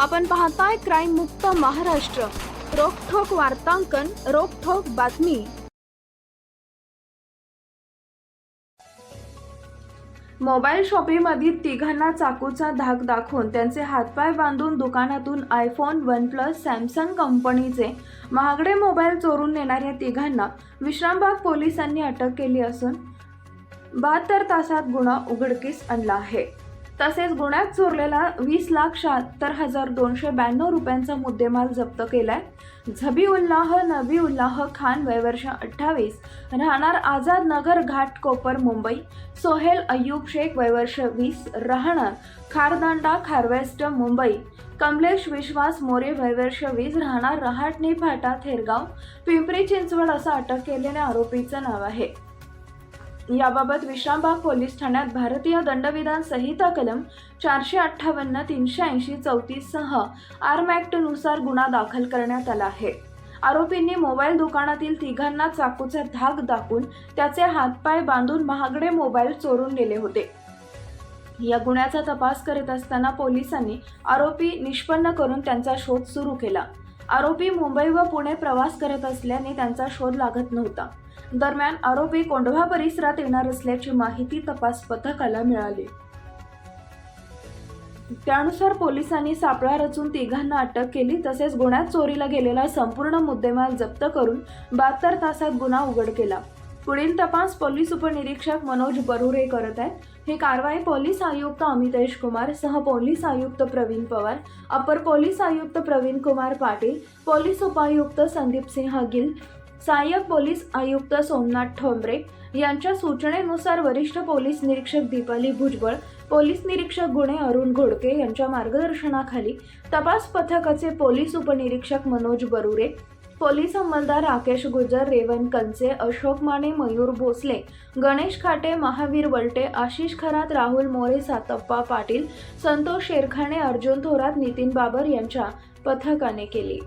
आपण पाहताय क्राईम मुक्त महाराष्ट्र. रोखोक वार्तांकन रोखोक बातमी. मोबाईल शॉपीमध्ये तिघांना चाकूचा धाक दाखवून त्यांचे हातपाय बांधून दुकानातून आयफोन वन प्लस सॅमसंग कंपनीचे महागडे मोबाईल चोरून नेणाऱ्या तिघांना विश्रामबाग पोलिसांनी अटक केली असून बहात्तर तासात गुन्हा उघडकीस आणला आहे. तसेच गुन्ह्यात चोरलेला वीस लाख शहात्तर हजार दोनशे ब्याण्णव रुपयांचा मुद्देमाल जप्त केलाय. झबीउल्लाह नबीउल्लाह खान वयवर्ष अठ्ठावीस. राहणार आझाद नगर घाटकोपर मुंबई. सोहेल अय्यूब शेख वयवर्ष वीस. राहणार खारदांडा खारवेस्ट मुंबई. कमलेश विश्वास मोरे वयवर्ष वीस. राहणार रहाटणी फाटा थेरगाव. पिंपरी चिंचवड असं अटक केलेल्या आरोपीचं नाव आहे. याबाबत विश्रामबाग पोलीस ठाण्यात भारतीय दंडविधान संहिता कलम चारशे अठ्ठावन्न तीनशे ऐंशी चौतीससह आर्म ॲक्टनुसार गुन्हा दाखल करण्यात आला आहे. आरोपींनी मोबाईल दुकानातील तिघांना चाकूचा धाक दाखवून त्याचे हातपाय बांधून महागडे मोबाईल चोरून नेले होते. या गुन्ह्याचा तपास करत असताना पोलिसांनी आरोपी निष्पन्न करून त्यांचा शोध सुरू केला. आरोपी मुंबई व पुणे प्रवास करत असल्याने त्यांचा शोध लागत नव्हता. दरम्यान आरोपी कोंढवा परिसरात येणार असल्याची माहिती तपास पथकाला मिळाली. त्यानुसार पोलिसांनी सापळा रचून तिघांना अटक केली तसेच गुन्ह्यात चोरीला गेलेला संपूर्ण मुद्देमाल जप्त करून बहात्तर तासात गुन्हा उघड केला. पुढील तपास पोलीस उपनिरीक्षक मनोज बरुरे करत आहेत. ही कारवाई पोलीस आयुक्त अमितेश कुमार सह पोलीस आयुक्त प्रवीण पवार अपर पोलीस आयुक्त प्रवीण कुमार पाटील पोलीस उपायुक्त संदीप सिंह गिल सहाय्यक पोलीस आयुक्त सोमनाथ ठोंबरे यांच्या सूचनेनुसार वरिष्ठ पोलीस निरीक्षक दीपाली भुजबळ पोलीस निरीक्षक गुणे अरुण घोडके यांच्या मार्गदर्शनाखाली तपास पथकाचे पोलीस उपनिरीक्षक मनोज बरुरे पोलीस अंमलदार राकेश गुजर रेवन कंचे अशोक माने मयूर भोसले गणेश खाटे महावीर वलटे आशिष खरात राहुल मोरे सातप्पा पाटील संतोष शेरखाणे अर्जुन थोरात नितीन बाबर यांच्या पथकाने केली.